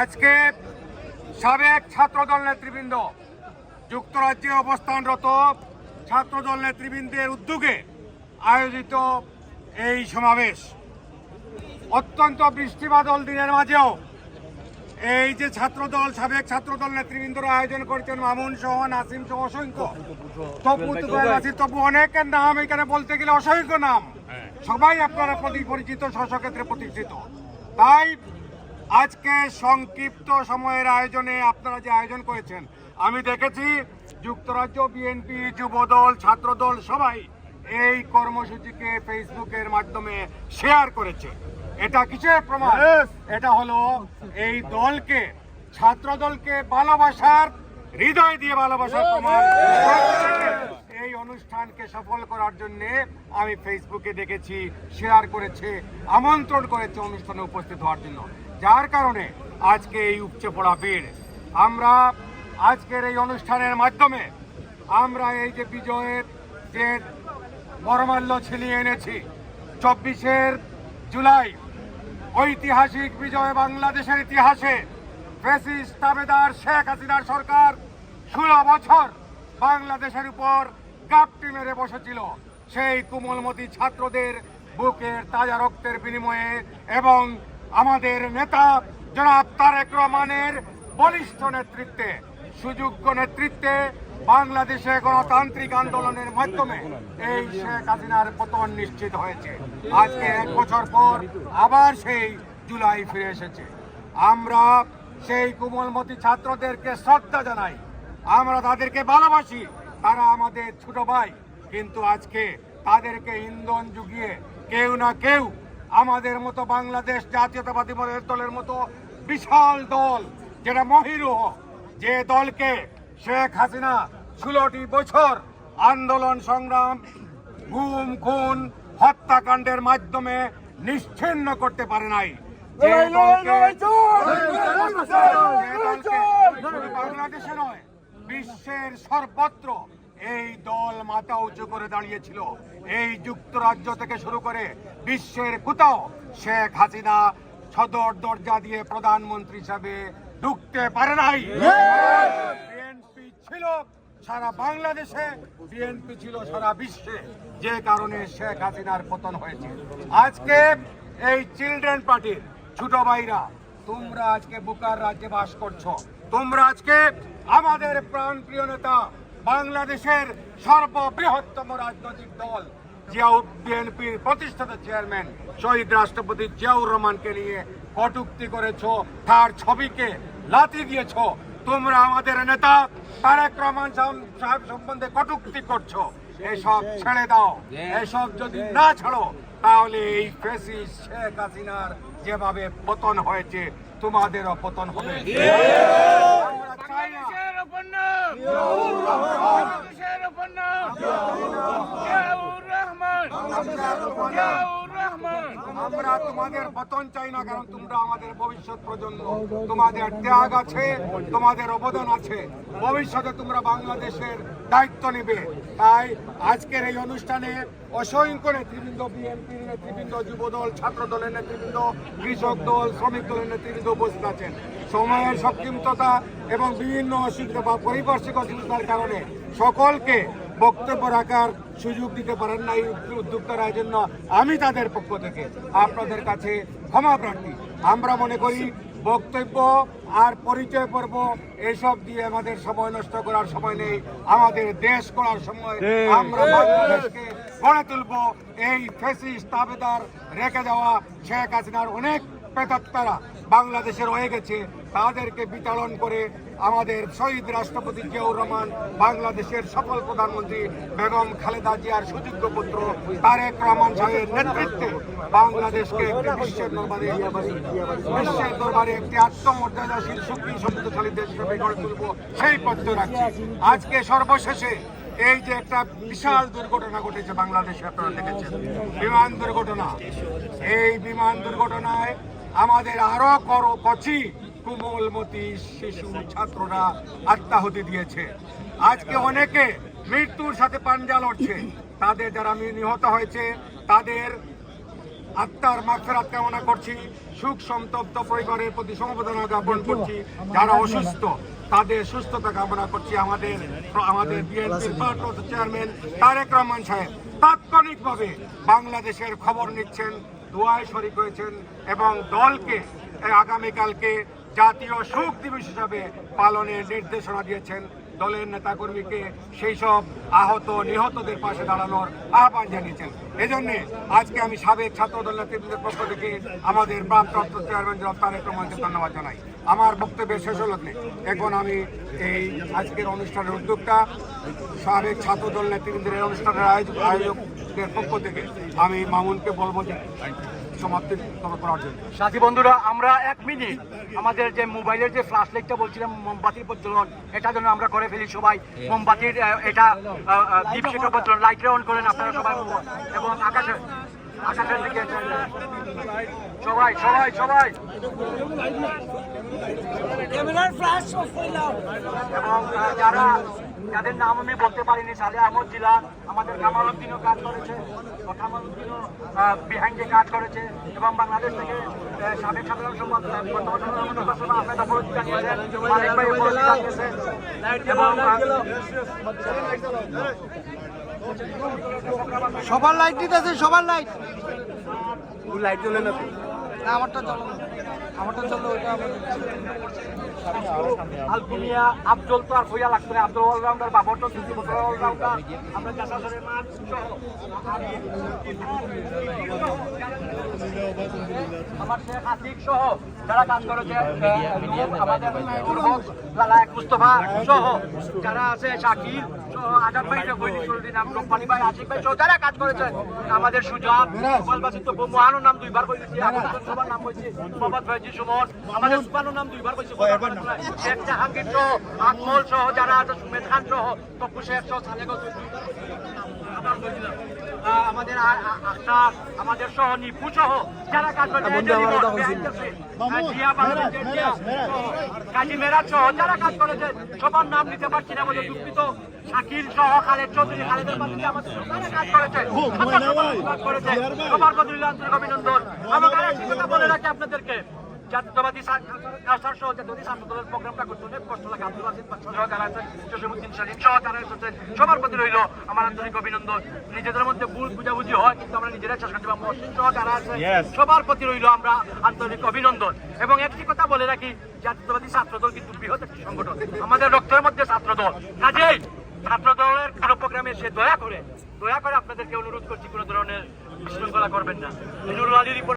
আজকে সাবেক ছাত্রদল নেতৃবৃন্দ যুক্তরাজ্যে অবস্থানরত ছাত্রদল নেতৃবৃন্দের উদ্যোগে আয়োজিত এই সমাবেশ। অত্যন্ত বৃষ্টিবাদল দিনের মাঝেও এই যে ছাত্রদল সাবেক ছাত্রদল নেতৃবৃন্দরা আয়োজন করেছেন মামুন সহ নাসিম সহ অসংখ্য। তপু তপু অনেকের নাম এখানে বলতে গেলে অসংখ্য নাম। সবাই আপনারা প্রতি পরিচিত স্বস্বক্ষেত্রে প্রতিষ্ঠিত। তাই আজকে সংক্ষিপ্ত সময়ের আয়োজনে আপনারা যে আয়োজন করেছেন আমি দেখেছি যুক্তরাজ্য বিএনপি যুবদল ছাত্রদল সবাই এই কর্মসূচিকে ফেসবুকের মাধ্যমে শেয়ার করেছে। এটা কিসের প্রমাণ? এটা হলো এই দলকে ছাত্র দলকে ভালোবাসার হৃদয় দিয়ে ভালোবাসার প্রমাণ। এই অনুষ্ঠানকে সফল করার জন্য আমি ফেসবুকে দেখেছি শেয়ার করেছে আমন্ত্রণ করেছে অনুষ্ঠানে উপস্থিত হওয়ার জন্য। যার কারণে আজকে এই উপচে পড়া ভিড়। আমরা আজকের এই অনুষ্ঠানের মাধ্যমে আমরা এই যে বিজয়ের যে বরমাল্য ছিনিয়ে এনেছি, চব্বিশের জুলাই ঐতিহাসিক বিজয় বাংলাদেশের ইতিহাসে ফেসিস্ট তাবেদার শেখ হাসিনার সরকার ষোলো বছর বাংলাদেশের উপর গাপটি মেরে বসেছিল। সেই কুমলমতি ছাত্রদের বুকের তাজা রক্তের বিনিময়ে এবং আমাদের নেতা জনাব তারেক রহমানের বলিষ্ঠ নেতৃত্বে, সুযোগ্য নেতৃত্বে বাংলাদেশে গণতান্ত্রিক আন্দোলনের মাধ্যমে এই শেখ হাসিনার পতন নিশ্চিত হয়েছে। আজকে এক বছর পর আবার সেই জুলাই ফিরে এসেছে। আমরা সেই কোমলমতি ছাত্রদেরকে শ্রদ্ধা জানাই। আমরা তাদেরকে ভালোবাসি। তারা আমাদের ছোট ভাই। কিন্তু আজকে তাদেরকে ইন্ধন জুগিয়ে কেউ না কেউ আমাদের মতো বাংলাদেশ জাতীয়তাবাদী দলের মতো বিশাল দল যেটা মহিরুহ যে দলকে শেখ হাসিনা ষোলোটি বছর আন্দোলন সংগ্রাম গুম খুন হত্যাকাণ্ডের মাধ্যমে নিশ্চিন্ন করতে পারে নাই। বাংলাদেশে নয় বিশ্বের সর্বত্র এই দল মাথা উঁচু করে দাঁড়িয়েছিল। এই যুক্তরাজ্য থেকে শুরু করে বিশ্বের কোথাও শেখ হাসিনা সদর দরজা দিয়ে প্রধানমন্ত্রী হিসাবে ঢুকতে পারে নাই। বিএনপি ছিল সারা বাংলাদেশে বিএনপি ছিল সারা বিশ্বে, যে কারণে শেখ হাসিনার পতন হয়েছে। আজকে এই চিলড্রেন পার্টির ছোট ভাইরা, তোমরা আজকে বুকার রাজ্যে বাস করছ। তোমরা আজকে আমাদের প্রাণপ্রিয় নেতা বাংলাদেশের সর্ববৃহত্তম রাজনৈতিক দল জিয়াউ বিএনপির প্রতিষ্ঠাতা চেয়ারম্যান, শহীদ রাষ্ট্রপতি জিয়াউর রহমানকে নিয়ে কটুক্তি করেছ, তার ছবিকে লাথি দিয়েছ। তোমরা আমাদের নেতা তারেক রহমান সাহেব- সম্বন্ধে কটুক্তি করছ। এসব ছেড়ে দাও। এসব যদি না ছাড়ো, তাহলে এই ফেসি শেখ হাসিনার যেভাবে পতন হয়েছে, তোমাদেরও পতন হবে আমরা চাই না বাংলাদেশের উপন্যাস বাংলাদেশের উপন্যাস জিয়াউর রহমান জিয়াউর রহমান আমরা তোমাদের পতন চাই না কারণ তোমরা আমাদের ভবিষ্যৎ প্রজন্ম। তোমাদের ত্যাগ আছে তোমাদের অবদান আছে। ভবিষ্যতে তোমরা বাংলাদেশের দায়িত্ব নেবে। তাই আজকের এই অনুষ্ঠানে অসংখ্য নেতৃবৃন্দ বিএনপির নেতৃবৃন্দ যুবদল ছাত্র দলের নেতৃবৃন্দ কৃষক দল শ্রমিক দলের নেতৃবৃন্দ উপস্থিত আছেন। সময়ের সংক্ষিপ্ততা এবং বিভিন্ন অসুবিধা বা পারিপার্শ্বিক অসুবিধার কারণে সকলকে বক্তব্য রাখার সুযোগ দিতে পারেন না এই উদ্যোক্তারা জন্য আমি তাদের পক্ষ থেকে আপনাদের কাছে ক্ষমা প্রার্থী। আমরা মনে করি বক্তব্য আর পরিচয় পর্ব এসব দিয়ে আমাদের সময় নষ্ট করার সময় নেই। আমাদের দেশ করার সময় আমরা বাংলাদেশকে গড়ে তুলব। এই ফেসিস তাবেদার রেখে দেওয়া শেখ হাসিনার অনেক প্রেতাত্মারা বাংলাদেশে রয়ে গেছে। তাদেরকে বিতাড়ন করে আমাদের শহীদ রাষ্ট্রপতি জিয়াউর রহমান, বাংলাদেশের সফল প্রধানমন্ত্রী বেগম খালেদা জিয়ার সুযোগ্য পুত্র তারেক রহমান সাহেবের নেতৃত্বে বাংলাদেশকে একটি বিশ্বের দরবারে বিশ্বের দরবারে একটি আত্মমর্যাদাশীল শক্তি সমৃদ্ধশালী দেশ হিসেবে গড়ে তুলব সেই পথ রাখছি। আজকে সর্বশেষে এই যে একটা বিশাল দুর্ঘটনা ঘটেছে বাংলাদেশে, আপনারা দেখেছেন। বিমান দুর্ঘটনা। এই বিমান দুর্ঘটনায় আমাদের আরও কচি কোমলমতি শিশু ছাত্ররা আত্মাহুতি দিয়েছে। আজকে অনেকে মৃত্যুর সাথে পাঞ্জা লড়ছে। তাদের যারা নিহত হয়েছে তাদের আত্মার মাগফিরাত কামনা করছি। সুখ সন্তপ্ত পরিবারের প্রতি সমবেদনা জ্ঞাপন করছি। যারা অসুস্থ তাদের সুস্থতা কামনা করছি। আমাদের আমাদের বিএনপির ভারপ্রাপ্ত চেয়ারম্যান তারেক রহমান সাহেব তাৎক্ষণিকভাবে বাংলাদেশের খবর নিচ্ছেন দোয়ায় শরিক হয়েছেন এবং দলকে আগামীকালকে জাতীয় শোক দিবস হিসাবে পালনের নির্দেশনা দিয়েছেন দলের নেতাকর্মীকে। সেই সব আহত, নিহতদের পাশে দাঁড়ানোর আহ্বান জানিয়েছেন। এজন্যে আজকে আমি সাবেক ছাত্র দল নেতৃত্বের পক্ষ থেকে আমাদের প্রাপ্ত চেয়ারম্যান জনাব তারেক ধন্যবাদ জানাই। আমার বক্তব্যের শেষ হল এখন আমি এই আজকের অনুষ্ঠানের উদ্যোক্তা, সাবেক ছাত্র দল নেতৃবৃন্দের অনুষ্ঠানের আয়োজক আয়োজকদের পক্ষ থেকে আমি মামুনকে বলব যে সমাপ্তি করার জন্য। সাথী বন্ধুরা আমরা এক মিনিট আমাদের যে মোবাইলের যে ফ্ল্যাশ লাইটটা বলছিলাম মোমবাতির প্রজ্বলন এটা যেন আমরা করে ফেলি সবাই। মোমবাতির এটা দীপ শিখা প্রজ্বলন লাইটটা অন করেন আপনারা সবাই এবং আকাশে আকাশের দিকে সবাই সবাই সবাই। এবং যারা যাদের নাম আমি বলতে পারিনি সালে আহমদ জিলা আমাদের কামাল উদ্দিনও কাজ করেছে কামাল উদ্দিনও বিহাইন্ডে কাজ করেছে এবং বাংলাদেশ থেকে সাবেক সাধারণ সম্পাদক আহ, বর্তমান সাধারণ সম্পাদক সভা আহমেদ জানিয়েছেন মালিক ভাই উপস্থিত আছেন সবার লাইট দিতেছে সবার লাইট লাইট জ্বলে না না আমারটা চলো আমারটা তো আর না। আব্দুল অলরাউন্ডার বাবর তো দুটি বছর অলরাউন্ডার আমরা আমার শেখ আতিক সহ যারা কাজ করেছে আমাদের উর্বক, লালা এক মুস্তফা সহ যারা আছে শাকির সহ যারা কাজ আমাদের সুজাব গোপালবাসিত মহানুর নাম দুইবার হাসান সবার নাম কইছি মোহাম্মদ ফয়জি সুমন আমাদের নাম দুইবার কইছি শেখ জাহাঙ্গীর সহ আকমল সহ যারা আছে সুমেদ খান সহ তপু শেখ সহ সালেগত আবার বলছিলাম আহ, আমাদের আ- আ- আখতার আমাদের সহ নিপু সহ যারা কাজ কাজী মেরাজ সহ যারা কাজ করেছে সবার নাম নিতে পারছি না বলে দুঃখিত। শাকিল সহ খালেদ চৌধুরী খালেদের পাশে আমাদের কাজ করেছে সবার প্রতি আন্তরিক অভিনন্দন। কথা বলে রাখি আপনাদেরকে। জাতীয়বাদী সহ জাতীয়বাদী ছাত্র প্রোগ্রামটা করতে অনেক কষ্ট লাগে। আব্দুল আজিজ সহ যারা আছেন জসিমুদ্দিন সালিম সহ যারা এসেছেন সবার প্রতি রইল আমার আন্তরিক অভিনন্দন। নিজেদের মধ্যে ভুল বুঝাবুঝি হয় কিন্তু আমরা নিজেরাই শেষ করতে মহসিন সহ যারা আছেন সবার প্রতি রইল আমরা আন্তরিক অভিনন্দন। এবং একটি কথা বলে রাখি জাতীয়বাদী ছাত্র দল কিন্তু বৃহৎ একটি সংগঠন। আমাদের রক্তের মধ্যে ছাত্র দল কাজেই ছাত্র দলের কোনো প্রোগ্রামে সে দয়া করে দয়া করে আপনাদেরকে অনুরোধ করছি কোনো ধরনের বিশৃঙ্খলা করবেন না। নুরুল আলী রিপোর্ট